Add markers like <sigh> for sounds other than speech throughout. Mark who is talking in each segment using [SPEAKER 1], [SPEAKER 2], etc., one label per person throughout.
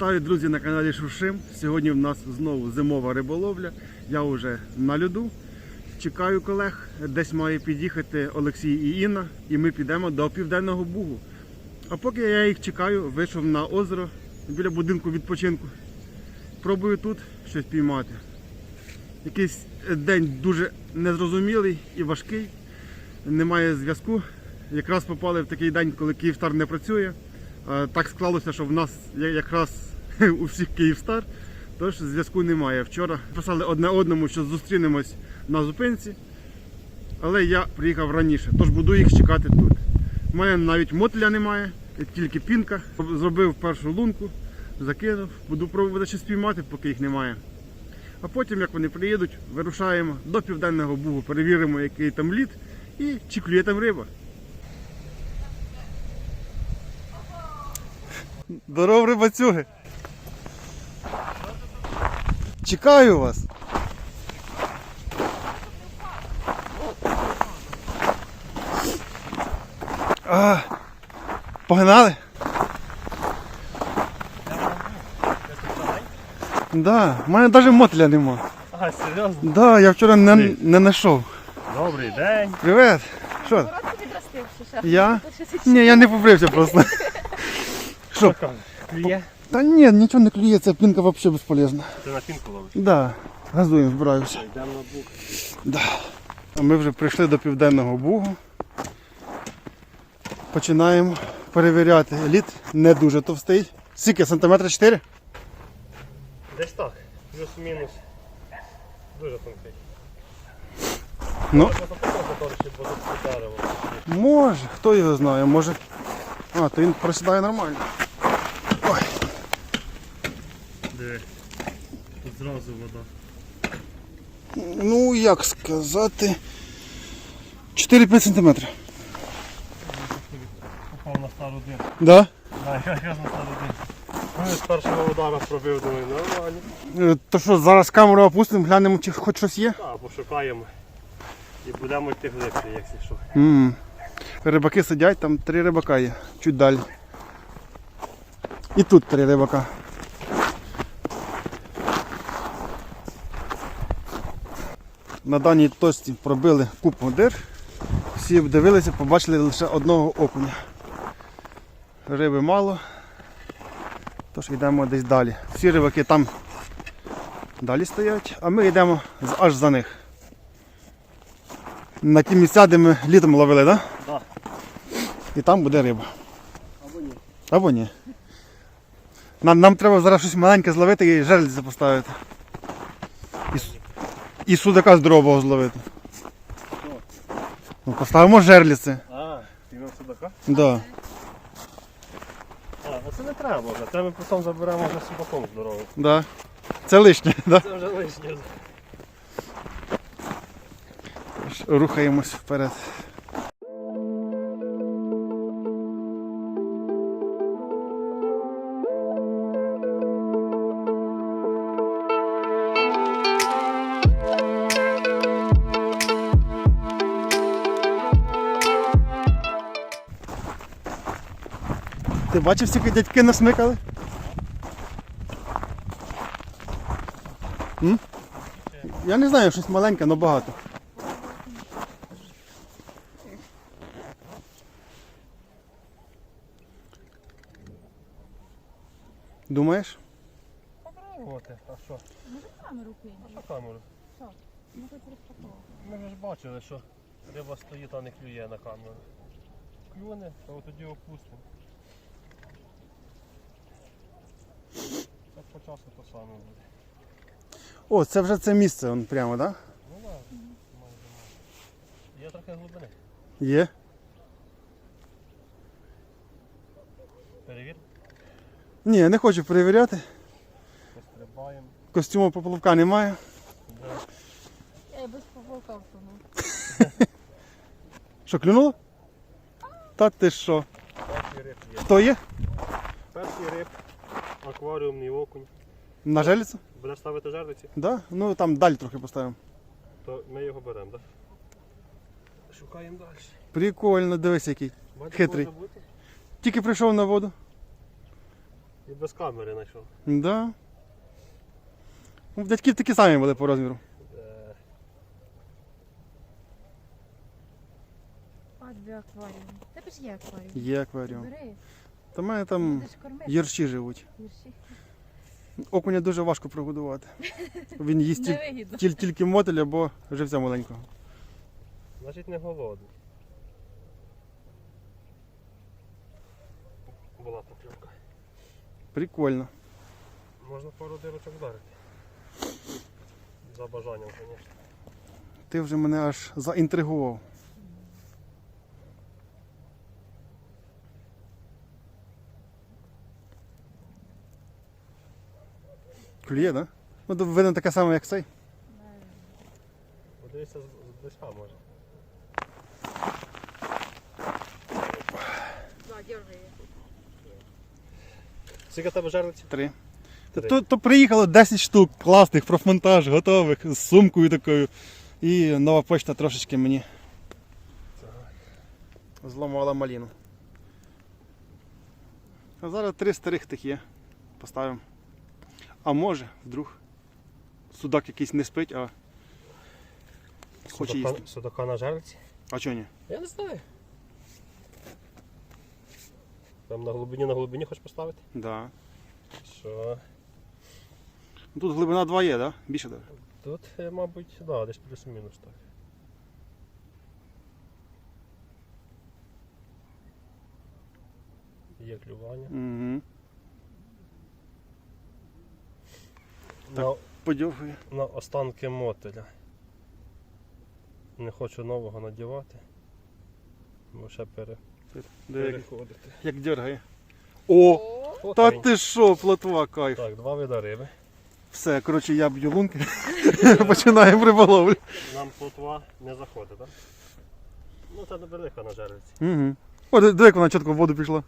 [SPEAKER 1] Вітаю, друзі, на каналі Шуршим. Сьогодні в нас знову зимова риболовля. Я вже на льоду. Чекаю колег. Десь має під'їхати Олексій і Інна, і ми підемо до Південного Бугу. А поки я їх чекаю, вийшов на озеро біля будинку відпочинку. Пробую тут щось піймати. Якийсь день дуже незрозумілий і важкий. Немає зв'язку. Якраз попали в такий день, коли Київстар не працює. Е, Так склалося, що в нас якраз <laughs> у всіх Київстар, тож зв'язку немає. Вчора писали одне одному, що зустрінемось на зупинці, але я приїхав раніше, тож буду їх чекати тут. У мене навіть мотеля немає, тільки пінка. Зробив першу лунку, закинув, буду пробувати щось спіймати, поки їх немає. А потім, як вони приїдуть, вирушаємо до Південного Бугу, перевіримо, який там лід і чи клює там риба. Здоров, рибацюги! Чекаю вас! А, погнали? Да, в мене навіть мотиля нема.
[SPEAKER 2] А, серйозно?
[SPEAKER 1] Да, я вчора не, не знайшов.
[SPEAKER 2] Добрий день.
[SPEAKER 1] Привет! Що? Я? Ні, я не побрився просто. <laughs> Що?
[SPEAKER 2] Клює?
[SPEAKER 1] Та ні, нічого не клює, ця пінка взагалі безполезна.
[SPEAKER 2] Ти на пінку ловиш.
[SPEAKER 1] Да, газуємо, збираюся.
[SPEAKER 2] Йдемо на бук.
[SPEAKER 1] Да. А ми вже прийшли до Південного Бугу. Починаємо перевіряти. Лід не дуже товстий. Скільки? Сантиметра 4?
[SPEAKER 2] Десь так. Плюс-мінус. Дуже тонкий.
[SPEAKER 1] Ну, може, хто його знає, може. А, то він просідає нормально.
[SPEAKER 2] Диви. Тут зразу вода.
[SPEAKER 1] ну як сказати. 4-5 сантиметрів.
[SPEAKER 2] Попав на стару дирку.
[SPEAKER 1] Да?
[SPEAKER 2] Так, якраз на стару дирку. Ну, з першого удара пробив, думаю, нормально.
[SPEAKER 1] Е, То що, зараз камеру опустимо, глянемо, чи хоч щось є.
[SPEAKER 2] Так, пошукаємо. І будемо йти глибше, якщо що.
[SPEAKER 1] м Рибаки сидять, там три рибака є, чуть далі. І тут три рибака. На даній точці пробили купу дир. Всі обдивилися, побачили лише одного окуня. Риби мало. Тож йдемо десь далі. Всі рибаки там далі стоять, а ми йдемо аж за них. На ті місця, де ми літом ловили, так? Да?
[SPEAKER 2] Так.
[SPEAKER 1] І там буде риба.
[SPEAKER 2] Або ні.
[SPEAKER 1] Або ні. Нам, нам треба зараз щось маленьке зловити і жерлиці поставити. І, судака здорового зловити. Ну, поставимо жерлиці.
[SPEAKER 2] А, ти на судака?
[SPEAKER 1] Да.
[SPEAKER 2] А, це не треба вже. Це ми потім заберемо вже судаком здоровим.
[SPEAKER 1] Да. Це лишнє. Да?
[SPEAKER 2] Це вже лишнє.
[SPEAKER 1] Рухаємось вперед. Ти бачив, скільки дядьки насмикали? М? Я не знаю, щось маленьке, але багато. Думаєш?
[SPEAKER 2] Попробувати. А що?
[SPEAKER 3] Камеру кинь.
[SPEAKER 2] А що камеру?
[SPEAKER 3] Ну ти просто
[SPEAKER 2] Ми вже ж бачили, що риба стоїть, а не клює на камеру. Клюне, то тоді опустимо. Так по часу то саме буде.
[SPEAKER 1] О, це вже це місце он прямо, так? Да?
[SPEAKER 2] Ну ладно, майже майже. Є трохи глибини.
[SPEAKER 1] Є.
[SPEAKER 2] Перевір,
[SPEAKER 1] Ні, не хочу перевіряти.
[SPEAKER 2] пострибаємо.
[SPEAKER 1] Костюму поплавка немає.
[SPEAKER 2] Да.
[SPEAKER 3] Я і без поплавка втонув.
[SPEAKER 1] Що, клюнуло? Та ти що?
[SPEAKER 2] Перший риб є.
[SPEAKER 1] Хто є?
[SPEAKER 2] Перший риб, акваріумний окунь.
[SPEAKER 1] На желіцю?
[SPEAKER 2] Будеш ставити жерлиці,
[SPEAKER 1] Да? Ну там далі трохи поставимо.
[SPEAKER 2] то ми його беремо, так? Шукаємо далі.
[SPEAKER 1] Прикольно, дивись який.
[SPEAKER 2] Бачиш,
[SPEAKER 1] Хитрий. Тільки прийшов на воду.
[SPEAKER 2] І без камери знайшов.
[SPEAKER 1] Да. Ну, в дядьків такі самі були по розміру.
[SPEAKER 2] Е,
[SPEAKER 3] А, акваріум. Тебе ж є акваріум.
[SPEAKER 1] Є акваріум.
[SPEAKER 3] Бери,
[SPEAKER 1] Та в мене там
[SPEAKER 3] будеш кормити.
[SPEAKER 1] єрші живуть.
[SPEAKER 3] Гірші.
[SPEAKER 1] Окуня дуже важко прогодувати. <laughs> Він їсть тіль-
[SPEAKER 3] Невигідно.
[SPEAKER 1] тіль- тільки мотель або живця маленького.
[SPEAKER 2] Значить не голодний. Була покльовка.
[SPEAKER 1] Прикольно.
[SPEAKER 2] Можна пару дирочок вдарити. За бажанням, звісно.
[SPEAKER 1] Ти вже мене аж заінтригував. Клює, да? Ну, то видно таке саме, як цей.
[SPEAKER 2] Подивися з близька може.
[SPEAKER 3] Да, дергай.
[SPEAKER 2] Скільки в тебе жерлиці?
[SPEAKER 1] Три.
[SPEAKER 2] Три.
[SPEAKER 1] То, то приїхало 10 штук класних про монтаж, готових, з сумкою такою. І нова почта трошечки мені зламала маліну. А зараз три старих тих є. Поставимо. А може, вдруг судак якийсь не спить, а хоче
[SPEAKER 2] Судака,
[SPEAKER 1] їсти.
[SPEAKER 2] судака на жерлиці?
[SPEAKER 1] А чого ні?
[SPEAKER 2] Я не знаю. Там на глибині на глибині хочеш поставити?
[SPEAKER 1] Да.
[SPEAKER 2] Що?
[SPEAKER 1] Ну, Тут глибина 2 є, да? Більше даже.
[SPEAKER 2] Тут, е, мабуть, да, десь плюс-мінус так. Є клювання.
[SPEAKER 1] Угу.
[SPEAKER 2] На,
[SPEAKER 1] Подьовує.
[SPEAKER 2] на останки мотеля. Не хочу нового надівати. Бо ще пере, переходити.
[SPEAKER 1] як дергає. О!
[SPEAKER 2] О,
[SPEAKER 1] Та ти що, плотва, кайф.
[SPEAKER 2] Так, два вида риби.
[SPEAKER 1] Все, коротше, я б'ю лунки. <laughs> Починаємо риболовлю.
[SPEAKER 2] Нам плотва не заходить, так? Ну це невелика на жерлиці.
[SPEAKER 1] Угу. О, диви, як вона чітко в воду пішла.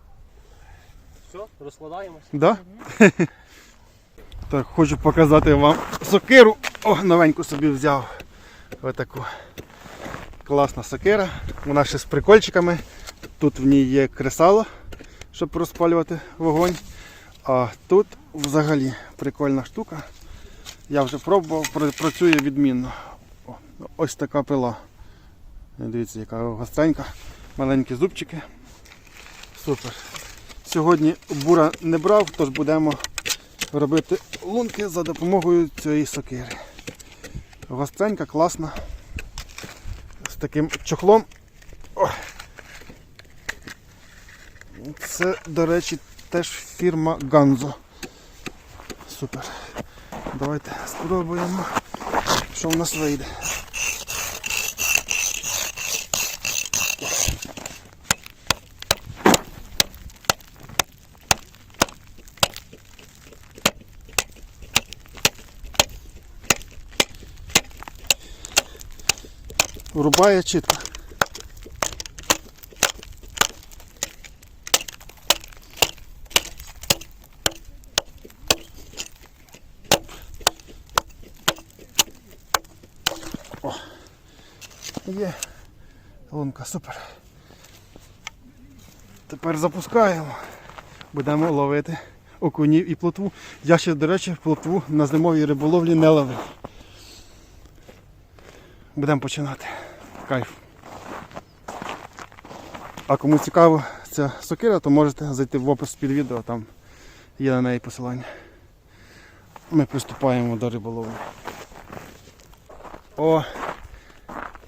[SPEAKER 2] Все, розкладаємось.
[SPEAKER 1] Да? Так, хочу показати вам сокиру. О, новеньку собі взяв. Ось таку. Класна сокира. Вона ще з прикольчиками. Тут в ній є кресало, щоб розпалювати вогонь. А тут взагалі прикольна штука. Я вже пробував, працює відмінно. О, ось така пила. Дивіться, яка гостренька. Маленькі зубчики. Супер. Сьогодні бура не брав, тож будемо робити лунки за допомогою цієї сокири. Гостренька, класна. З таким чохлом. О! Це, до речі, теж фірма Ганзо. Супер. Давайте спробуємо, що в нас вийде. Врубає чітко. О, є лунка, супер. Тепер запускаємо. Будемо ловити окунів і плотву. Я ще, до речі, плотву на зимовій риболовлі не ловив. Будемо починати. Кайф. А кому цікаво ця сокира, то можете зайти в опис під відео, там є на неї посилання. Ми приступаємо до риболовлі. О!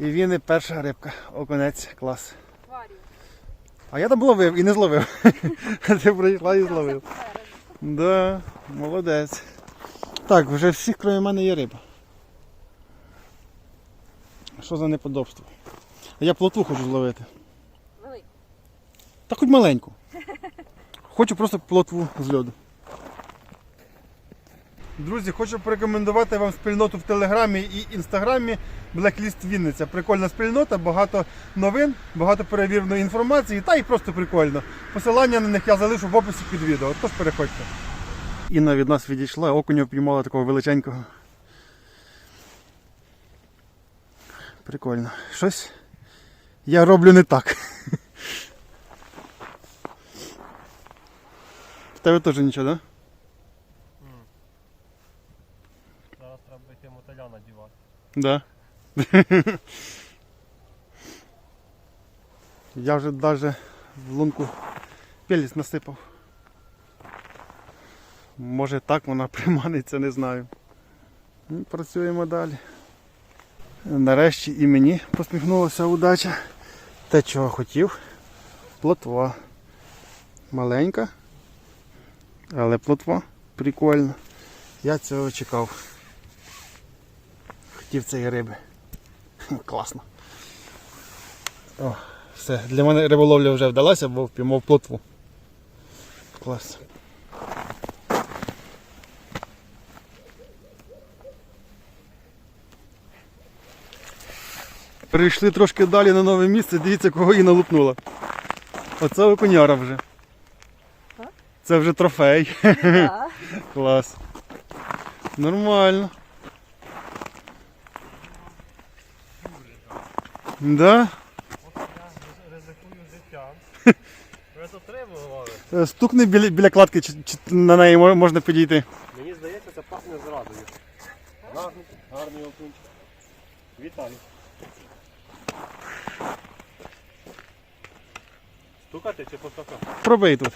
[SPEAKER 1] І він і перша рибка. Окунець, клас. А я там ловив і не зловив. <laughs> Ти прийшла і зловив. Да, молодець. Так, вже всіх крім мене є риба. Що за неподобство? А я плотву хочу зловити.
[SPEAKER 3] Великий.
[SPEAKER 1] Та хоч маленьку. Хочу просто плотву з льоду. Друзі, хочу порекомендувати вам спільноту в Телеграмі і Інстаграмі Blacklist Вінниця. Прикольна спільнота, багато новин, багато перевіреної інформації та й просто прикольно. Посилання на них я залишу в описі під відео, тож переходьте. Інна від нас відійшла, окуня піймала такого величенького. Прикольно. Щось я роблю не так. В тебе теж нічого, так? Да? Зараз треба йти мотиля надівати. Да. Я вже навіть в лунку пеліс насипав. Може так вона приманиться, не знаю. Ну, працюємо далі. Нарешті і мені посміхнулася удача. Те, чого хотів. Плотва. Маленька, але плотва прикольна. Я цього чекав. Хотів цієї риби. Класно. О, все. Для мене риболовля вже вдалася, бо впіймав плотву. Клас. Прийшли трошки далі на нове місце, дивіться, кого її налупнула. Оце окуняра вже.
[SPEAKER 3] Так?
[SPEAKER 1] Це вже трофей.
[SPEAKER 3] Да. <laughs>
[SPEAKER 1] Клас. Нормально. Да?
[SPEAKER 2] Ризикую життям. Ви тут рибу ловите?
[SPEAKER 1] Е, Стукни біля, біля кладки, чи, чи на неї можна підійти.
[SPEAKER 2] Мені здається, це пахне зрадою. Гарний, гарний окунчик. Вітаю. Стукати чи поскакати?
[SPEAKER 1] Пробий тут.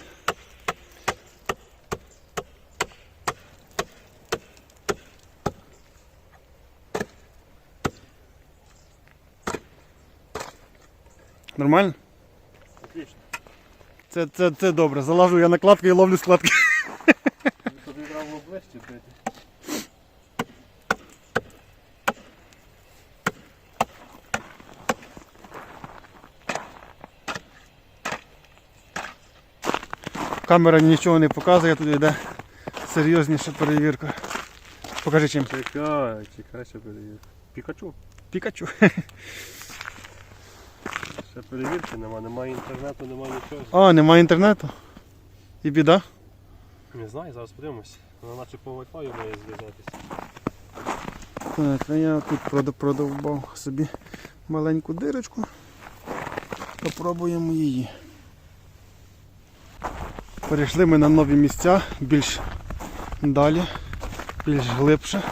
[SPEAKER 1] Нормально?
[SPEAKER 2] Отлично.
[SPEAKER 1] Це, це, це добре. Залажу я на кладку і ловлю складки.
[SPEAKER 2] Тобі треба ближче
[SPEAKER 1] Камера нічого не показує, тут йде серйозніша перевірка. Покажи чим.
[SPEAKER 2] Чекай, чекай, ще перевірка. Пікачу.
[SPEAKER 1] Пікачу.
[SPEAKER 2] Ще перевірки нема, немає інтернету, немає нічого.
[SPEAKER 1] А, немає інтернету. І біда.
[SPEAKER 2] Не знаю, зараз подивимось. Вона наче по Wi-Fi має зв'язатися.
[SPEAKER 1] Так, а я тут продовбав собі маленьку дирочку. Попробуємо її. Перейшли ми на нові місця, більш далі, більш глибше.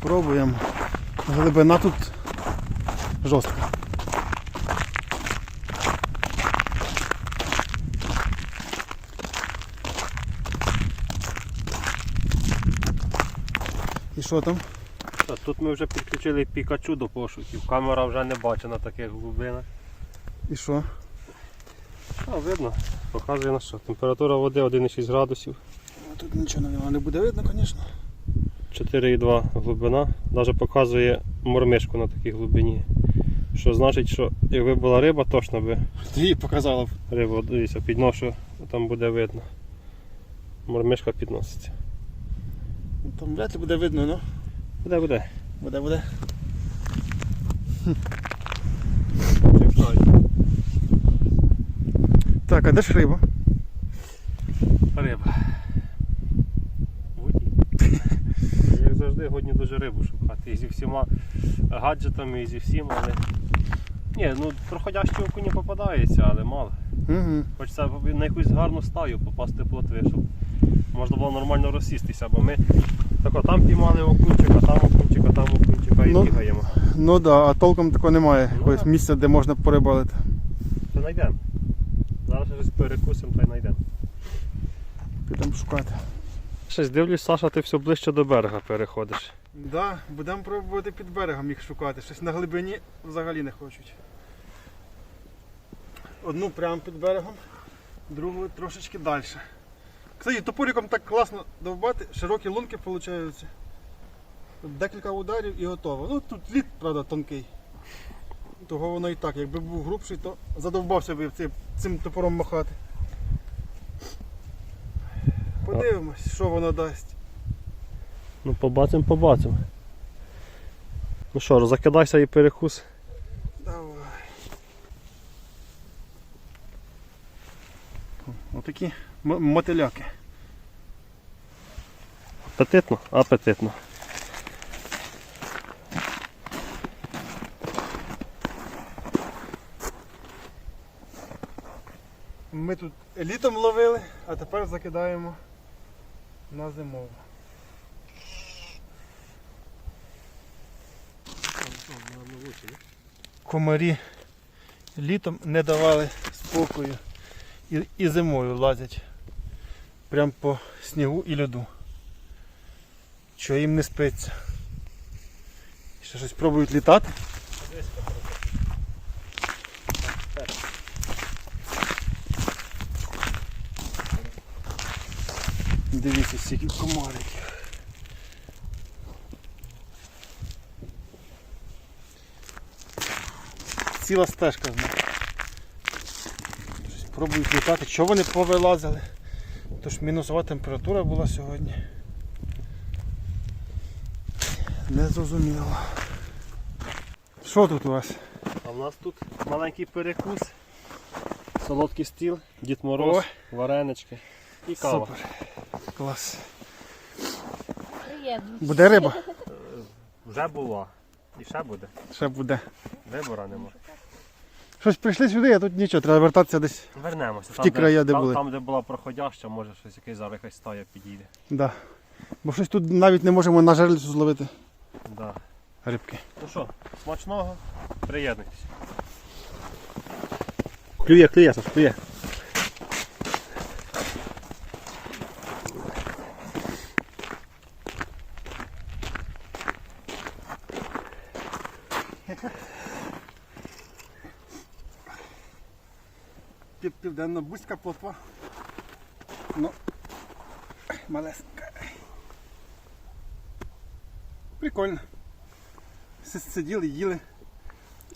[SPEAKER 1] Пробуємо. Глибина тут жорстка. І що там?
[SPEAKER 2] Та, Тут ми вже підключили Пікачу до пошуків. Камера вже не бачить на таких глибинах.
[SPEAKER 1] І що?
[SPEAKER 2] А, видно, показує на що. Температура води 1,6 градусів,
[SPEAKER 1] Тут нічого не буде видно, звісно.
[SPEAKER 2] 4,2 глибина. Навіть показує мормишку на такій глибині. Що значить, що якби була риба, точно би
[SPEAKER 1] Ти її показала.
[SPEAKER 2] рибу дивіться, підношу, там буде видно. Мормишка підноситься.
[SPEAKER 1] Там вряд ли буде видно, ну.
[SPEAKER 2] Буде, буде.
[SPEAKER 1] Буде, буде. Так, а де ж риба?
[SPEAKER 2] Риба. Воді. Як завжди, годні дуже рибу шукати. І зі всіма гаджетами, і зі всім, але. Ні, ну проходящі окуні попадаються, але мало.
[SPEAKER 1] Угу.
[SPEAKER 2] Хочеться на якусь гарну стаю попасти плотви, щоб можна було нормально розсістися, бо ми тако, там піймали окунчика, там окунчика, там окунчика і
[SPEAKER 1] Ну.
[SPEAKER 2] бігаємо.
[SPEAKER 1] Ну так, да, а толком такого немає.
[SPEAKER 2] Ну,
[SPEAKER 1] Якогось місця, де можна порибалити.
[SPEAKER 2] То знайдемо. Щось перекусимо та й знайдемо.
[SPEAKER 1] Підемо шукати.
[SPEAKER 2] Щось дивлюсь, Саша, ти все ближче до берега переходиш.
[SPEAKER 1] Так, да, будемо пробувати під берегом їх шукати. Щось на глибині взагалі не хочуть. Одну прямо під берегом, другу трошечки далі. Кстати, топориком так класно довбати, широкі лунки виходять. Декілька ударів і готово. Ну тут лід, правда, тонкий. Того воно і так, якби був грубший, то задовбався би цим, цим топором махати. Подивимось, що воно дасть.
[SPEAKER 2] Ну побачимо, побачимо. Ну що, закидайся і перекус.
[SPEAKER 1] Давай. Отакі мотиляки.
[SPEAKER 2] Апетитно? Апетитно.
[SPEAKER 1] Ми тут літом ловили, а тепер закидаємо на зимову. Комарі літом не давали спокою і і зимою лазять прямо по снігу і льоду. Що їм не спиться. Ще щось пробують літати. Ціла стежка з них. Щось Пробують літати. Чого вони повилазили? Тож мінусова температура була сьогодні. Не зрозуміло. Що тут у вас?
[SPEAKER 2] А в нас тут маленький перекус, солодкий стіл, Дід Мороз, варенички і кава.
[SPEAKER 1] Супер. Клас. Буде риба?
[SPEAKER 2] Вже була. І ще буде.
[SPEAKER 1] Ще буде.
[SPEAKER 2] Вибора нема.
[SPEAKER 1] Щось прийшли сюди, а тут нічого, треба вертатися десь.
[SPEAKER 2] Вернемося.
[SPEAKER 1] ті края, де
[SPEAKER 2] там,
[SPEAKER 1] були.
[SPEAKER 2] там, де була проходяща, може щось якийсь зараз якась стая підійде.
[SPEAKER 1] Да. Бо щось тут навіть не можемо на жерлицю зловити
[SPEAKER 2] Да.
[SPEAKER 1] рибки.
[SPEAKER 2] Ну що, смачного, приєднуйтесь. Клює, клює, Саш, клює.
[SPEAKER 1] Південно-бузька плотва. Ну, малесенька. Прикольно. Си- Сиділи, їли.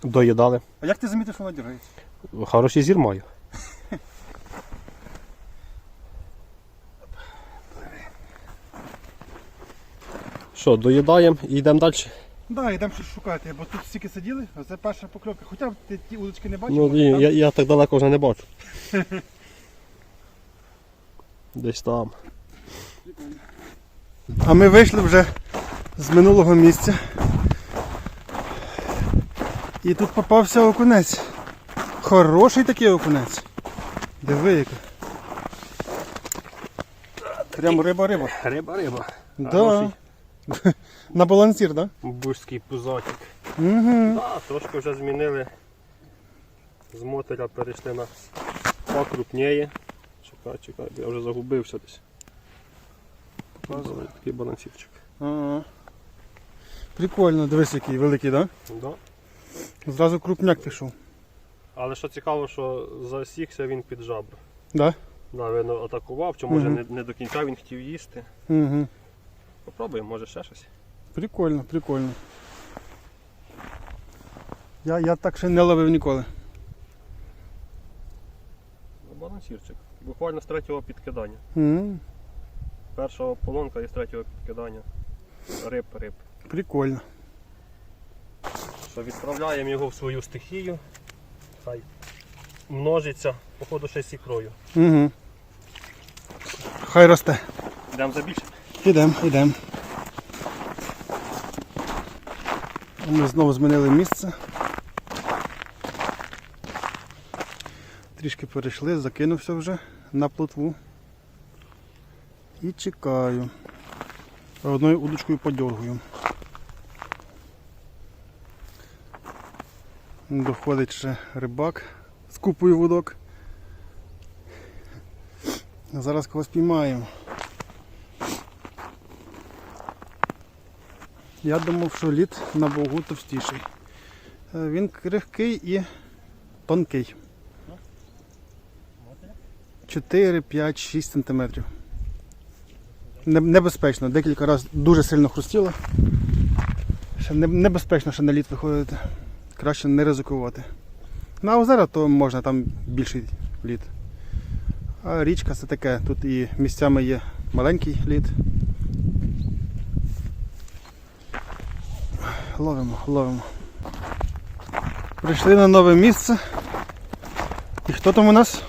[SPEAKER 2] Доїдали.
[SPEAKER 1] А як ти замітив, що вона дергається?
[SPEAKER 2] Хороший зір маю. <laughs> Що, доїдаємо і йдемо далі?
[SPEAKER 1] Так, да, йдемо щось шукати, бо тут стільки сиділи, а це перша покльовка. Хоча б ти ті удочки не бачив.
[SPEAKER 2] Ну, ні,
[SPEAKER 1] там?
[SPEAKER 2] я, я так далеко вже не бачу. <laughs> Десь там.
[SPEAKER 1] А ми вийшли вже з минулого місця. І тут попався окунець. Хороший такий окунець. Диви яка. Прям риба-риба.
[SPEAKER 2] Риба, риба.
[SPEAKER 1] Да. <laughs> На балансір, так?
[SPEAKER 2] Бузький пузатик.
[SPEAKER 1] Да? Угу.
[SPEAKER 2] Да, трошки вже змінили. З мотеля перейшли на покрупніє. Чекай, чекай, я вже загубився десь. Показували такий балансівчик.
[SPEAKER 1] Ага. Прикольно, дивись який великий, так?
[SPEAKER 2] Да.
[SPEAKER 1] Да? Зразу крупняк пішов.
[SPEAKER 2] Але що цікаво, що засікся він під жабру.
[SPEAKER 1] Да?
[SPEAKER 2] Да, він атакував, чи може
[SPEAKER 1] Мгм.
[SPEAKER 2] не, не до кінця він хотів їсти.
[SPEAKER 1] Угу.
[SPEAKER 2] Попробуємо, може ще щось.
[SPEAKER 1] Прикольно, прикольно. Я, я так ще не ловив ніколи.
[SPEAKER 2] Ну, Балансірчик. Буквально з третього підкидання.
[SPEAKER 1] М,
[SPEAKER 2] Першого полонка і з третього підкидання. Риб, риб.
[SPEAKER 1] Прикольно.
[SPEAKER 2] Що відправляємо його в свою стихію. Хай множиться, походу ще з ікрою.
[SPEAKER 1] Угу. Хай росте.
[SPEAKER 2] Йдемо за більше.
[SPEAKER 1] Ідемо, ідемо. Ми знову змінили місце. Трішки перейшли, закинувся вже на плотву. І чекаю. Одною удочкою подергую. Доходить ще рибак з купою вудок. Зараз когось піймаємо. Я думав, що лід на богу товстіший. Е, Він крихкий і тонкий. 4, 5, 6 сантиметрів. Небезпечно. Декілька разів дуже сильно хрустіло. Небезпечно ще на лід виходити. Краще не ризикувати. На озера то можна, там більший лід. А річка це таке. Тут і місцями є маленький лід. Ловимо, ловимо. Прийшли на нове місце. І хто там у нас?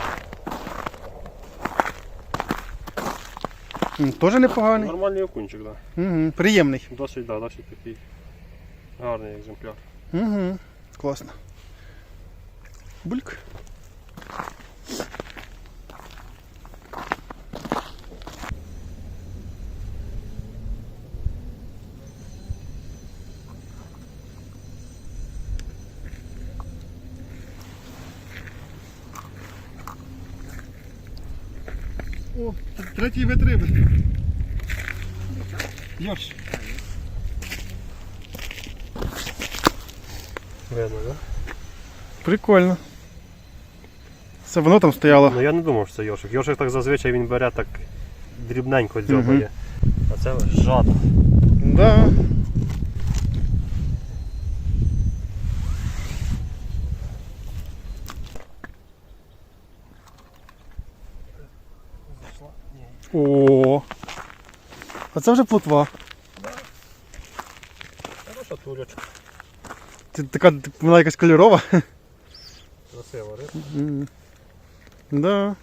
[SPEAKER 1] М, Теж непоганий.
[SPEAKER 2] Нормальний окунчик, так.
[SPEAKER 1] Угу. Приємний.
[SPEAKER 2] Да. Досить, да, досить такий гарний екземпляр.
[SPEAKER 1] Угу. Класно. Бульк. третій вид риби. Йош.
[SPEAKER 2] Видно, да?
[SPEAKER 1] Прикольно. Це воно там стояло.
[SPEAKER 2] Ну я не думав, що це йошик. Йошик так зазвичай він бере так дрібненько дзьобає. А це жадно.
[SPEAKER 1] Да. О. А це вже плотва.
[SPEAKER 2] Хороша тулечка.
[SPEAKER 1] Ти така вона якась кольорова.
[SPEAKER 2] Красива риба.
[SPEAKER 1] М. Да.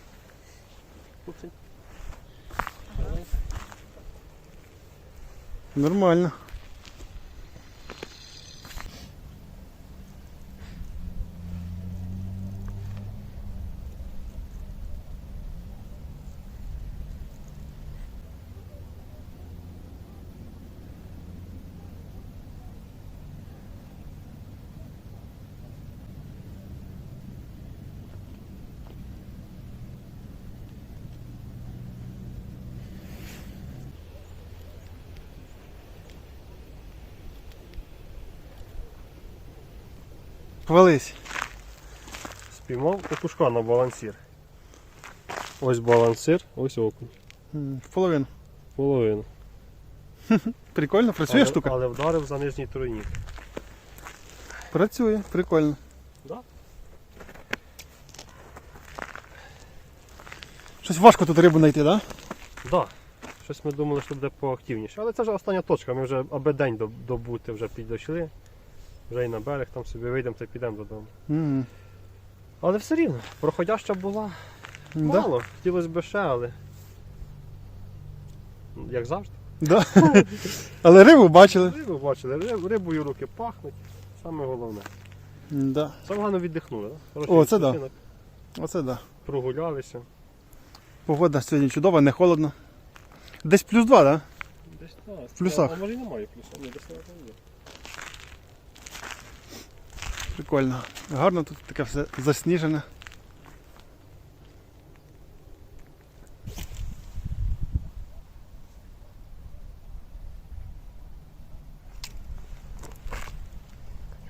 [SPEAKER 1] Нормально. Хвались.
[SPEAKER 2] Спіймав окушка на балансір. Ось балансир, ось окунь.
[SPEAKER 1] Половину.
[SPEAKER 2] Половину. <laughs>
[SPEAKER 1] Прикольно, працює
[SPEAKER 2] але,
[SPEAKER 1] штука?
[SPEAKER 2] Але вдарив за нижній тройник.
[SPEAKER 1] Працює, прикольно.
[SPEAKER 2] Да?
[SPEAKER 1] Щось важко тут рибу знайти, так? Да?
[SPEAKER 2] Да. Щось ми думали, що буде поактивніше. Але це вже остання точка. Ми вже аби день добути вже підійшли. Вже і на берег там собі вийдемо та підемо додому.
[SPEAKER 1] М,
[SPEAKER 2] Але все рівно, проходяща була
[SPEAKER 1] Да?
[SPEAKER 2] мало. Хотілося б ще, але. Як завжди.
[SPEAKER 1] Да. <laughs> Але рибу бачили.
[SPEAKER 2] Рибу бачили, риб- рибою руки пахнуть. Саме головне.
[SPEAKER 1] Да.
[SPEAKER 2] Саме головне віддихнули. Да?
[SPEAKER 1] О, це да. Оце да.
[SPEAKER 2] Прогулялися.
[SPEAKER 1] Погода сьогодні чудова, не холодно. Десь плюс два, так? Да?
[SPEAKER 2] Десь так.
[SPEAKER 1] В плюсах.
[SPEAKER 2] А може і немає плюсів. Ні, десь так є.
[SPEAKER 1] Прикольно. Гарно тут таке все засніжене.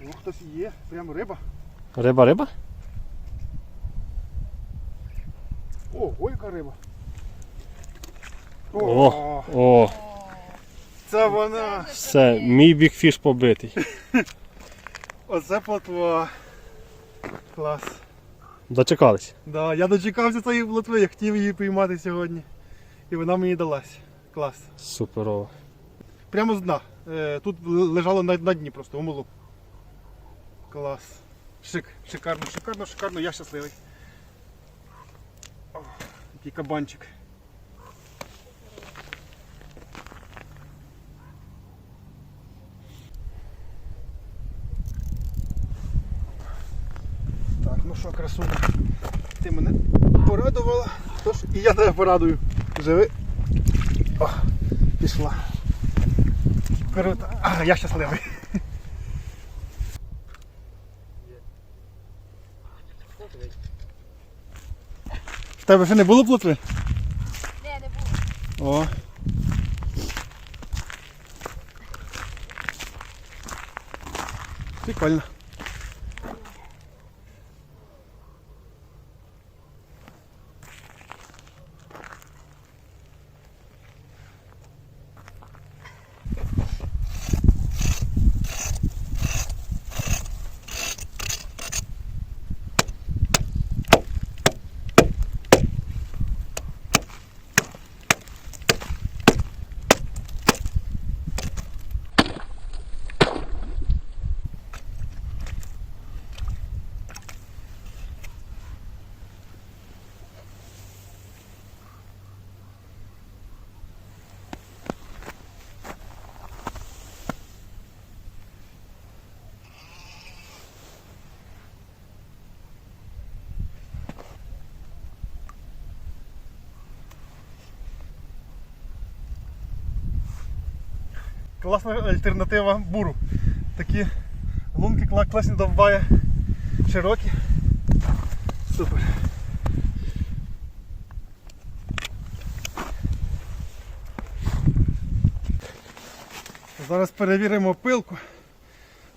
[SPEAKER 1] Ну, хтось є, прямо риба.
[SPEAKER 2] Риба, риба?
[SPEAKER 1] О, яка риба.
[SPEAKER 2] О, о,
[SPEAKER 1] це вона.
[SPEAKER 2] все, мій бікфіш побитий. <laughs>
[SPEAKER 1] Оце плотва. Клас.
[SPEAKER 2] Дочекались.
[SPEAKER 1] Да, я дочекався цієї плотви, я хотів її піймати сьогодні. І вона мені далась. Клас.
[SPEAKER 2] Суперово.
[SPEAKER 1] Прямо з дна. Е, Тут лежало на, на дні просто, у мулу. Клас. Шик, шикарно, шикарно, шикарно, я щасливий. Який кабанчик. Що, красуня, ти мене порадувала. Тож і я тебе порадую. Живи. О, пішла. Круто. А, я щасливий. В тебе ще не було плотви?
[SPEAKER 3] Не, не було.
[SPEAKER 1] О. Прикольно. класна альтернатива буру. Такі лунки класні довбає, широкі. Супер. Зараз перевіримо пилку.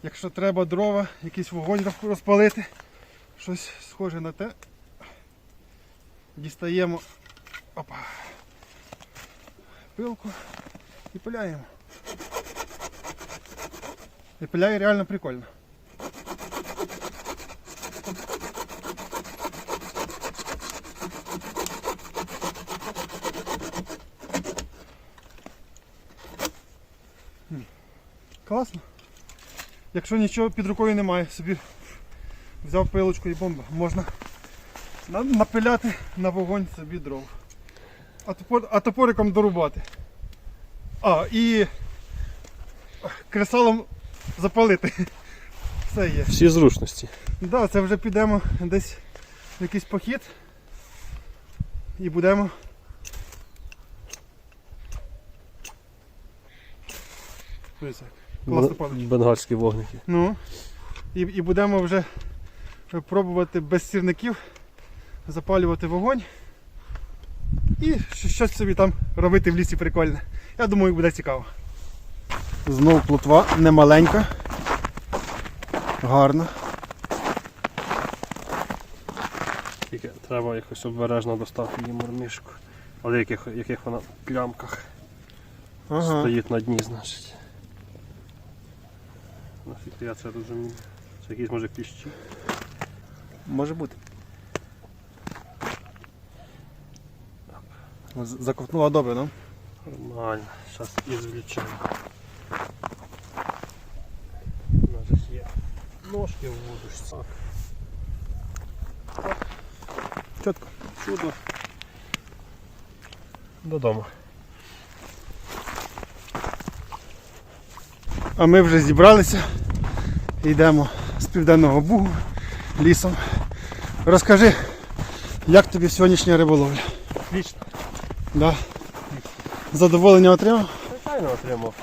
[SPEAKER 1] Якщо треба дрова, якийсь вогонь розпалити, щось схоже на те. Дістаємо опа, пилку і пиляємо. І пиляє реально прикольно. Класно. Якщо нічого під рукою немає, собі взяв пилочку і бомба. Можна напиляти на вогонь собі дров. А, топор, а топориком дорубати. А, і кресалом запалити. Все є.
[SPEAKER 2] Всі зручності.
[SPEAKER 1] Да, це вже підемо десь в якийсь похід і будемо. Класно палить.
[SPEAKER 2] Бенгальські вогники.
[SPEAKER 1] Ну, і, і будемо вже пробувати без сірників запалювати вогонь і щось собі там робити в лісі прикольне. Я думаю, буде цікаво. Знову плотва немаленька, гарна.
[SPEAKER 2] Тільки треба якось обережно достати її мурмішку. Але яких, яких вона плямках
[SPEAKER 1] Ага.
[SPEAKER 2] стоїть на дні, значить. Нафіг я це розумію. Це якісь може кліщі.
[SPEAKER 1] Може бути. Заковтнула добре, ну?
[SPEAKER 2] Нормально, зараз ізвлічемо. У нас же ж є ножки в воду. Так,
[SPEAKER 1] Чітко.
[SPEAKER 2] чудо. Додому.
[SPEAKER 1] А ми вже зібралися. Йдемо з південного бугу лісом. Розкажи, як тобі сьогоднішня риболовля?
[SPEAKER 2] Отлично.
[SPEAKER 1] Да. Задоволення отримав?
[SPEAKER 2] Звичайно отримав.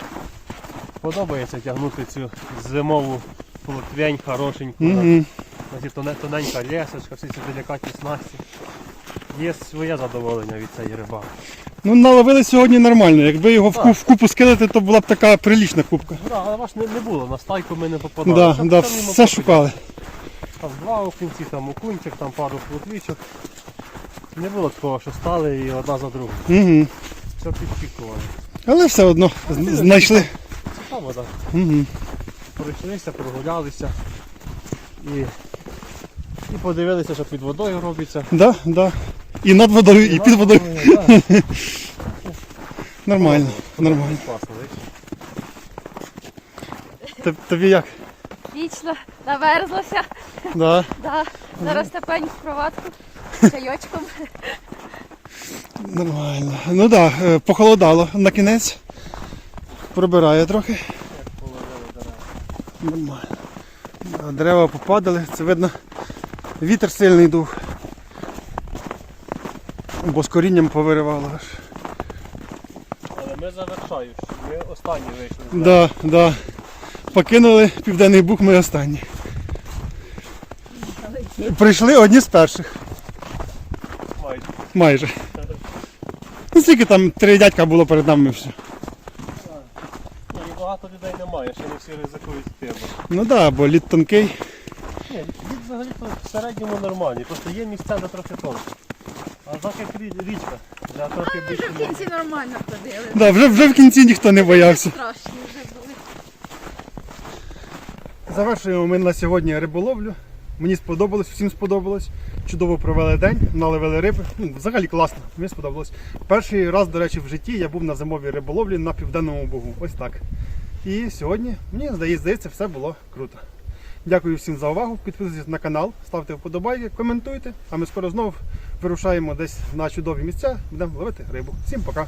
[SPEAKER 2] Подобається тягнути цю зимову плотвень хорошеньку.
[SPEAKER 1] Угу.
[SPEAKER 2] на тоненька лесочка, всі ці делікатні снасті. Є своє задоволення від цієї рибалки.
[SPEAKER 1] Ну наловили сьогодні нормально. Якби його в,
[SPEAKER 2] Так.
[SPEAKER 1] в купу скинути, то була б така прилічна кубка.
[SPEAKER 2] Да, але ваш не, не було, на стайку ми не попадали.
[SPEAKER 1] Да,
[SPEAKER 2] Там-
[SPEAKER 1] да, все шукали.
[SPEAKER 2] Там два окунці, там окунчик, там пару плотвічок. Не було такого, що стали і одна за другу.
[SPEAKER 1] Угу.
[SPEAKER 2] Все підчікували.
[SPEAKER 1] Але все одно з- знайшли.
[SPEAKER 2] Цікаво, так.
[SPEAKER 1] Угу.
[SPEAKER 2] Пройшлися, прогулялися і, і подивилися, що під водою робиться.
[SPEAKER 1] Да, да. І над водою, і під водою.
[SPEAKER 2] Да. <laughs>
[SPEAKER 1] Нормально, нормально.
[SPEAKER 2] Класно,
[SPEAKER 1] Тобі як?
[SPEAKER 3] Вічно наверзлася.
[SPEAKER 1] Да. <laughs>
[SPEAKER 3] Да. Зараз тепень в кроватку чайочком.
[SPEAKER 1] Нормально. Ну так, да, е, похолодало на кінець. Пробирає трохи. Нормально. Дерева попадали, це видно. Вітер сильний дув. Бо з корінням повиривало аж.
[SPEAKER 2] Але ми завершаючи. Ми останні вийшли.
[SPEAKER 1] Да, да. Покинули південний бух ми останні. Прийшли одні з перших,
[SPEAKER 2] Майже.
[SPEAKER 1] майже. Ну скільки там три дядька було перед нами все.
[SPEAKER 2] Ні, і багато людей немає, ще не всі ризикують йти.
[SPEAKER 1] Ну так, да, бо лід тонкий.
[SPEAKER 2] Ні, лід взагалі в середньому нормальний, просто є місця, де трохи тонко. А так як річка, де трохи
[SPEAKER 3] Вже
[SPEAKER 2] більше.
[SPEAKER 3] в кінці нормально ходили.
[SPEAKER 1] Да, вже, вже в кінці ніхто не боявся.
[SPEAKER 3] Страшні вже були.
[SPEAKER 1] Завершуємо ми на сьогодні риболовлю. Мені сподобалось, всім сподобалось. Чудово провели день, наловили риби. Ну, взагалі класно, мені сподобалось. Перший раз, до речі, в житті я був на зимовій риболовлі на південному бугу. Ось так. І сьогодні, мені здається, все було круто. Дякую всім за увагу. Підписуйтесь на канал, ставте вподобайки, коментуйте. А ми скоро знову вирушаємо десь на чудові місця, будемо ловити рибу. Всім пока!